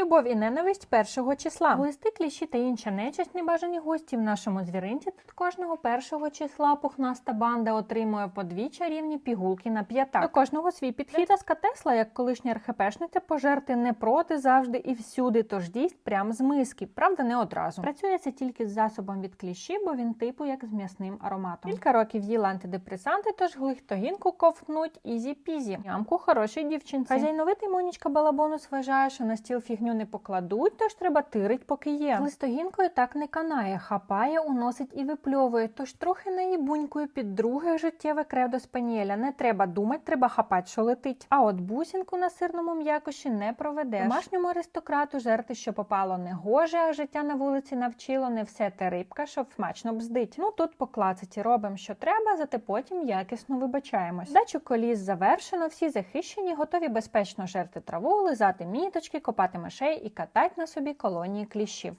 Любов і ненависть першого числа. Глисти, кліщі та інша нечисть небажані гості в нашому звіринці. Тут кожного першого числа пухнаста банда отримує по дві чарівні пігулки на п'ятак. До кожного свій підхід. Таска Тесла, як колишня РХПшниця, пожерти не проти завжди і всюди, тож дість прям з миски. Правда, не одразу. Працює це тільки з засобом від кліщі, бо він типу як з м'ясним ароматом. Кілька років їла антидепресанти, тож глихтогінку ковтнуть ізі-пізі. Ямку хорошій дівчинці. Хазяйновитий Монічка Балабонус вважає, що на стіл фігню не покладуть, тож треба тирить, поки є. З листогінкою так не канає, хапає, уносить і випльовує. Тож трохи наїбунькою під друге життєве кредо спанієля. Не треба думати, треба хапати, що летить. А от бусінку на сирному м'якоші не проведеш. Домашньому аристократу жерти, що попало не гоже, а життя на вулиці навчило не все те рибка, щоб смачно бздить. Ну тут по робимо, що треба, зате потім якісно вибачаємось. Дачу коліс завершено, всі захищені, готові безпечно жерти траву, лизати міточки, копати мишей і катать на собі колонії кліщів.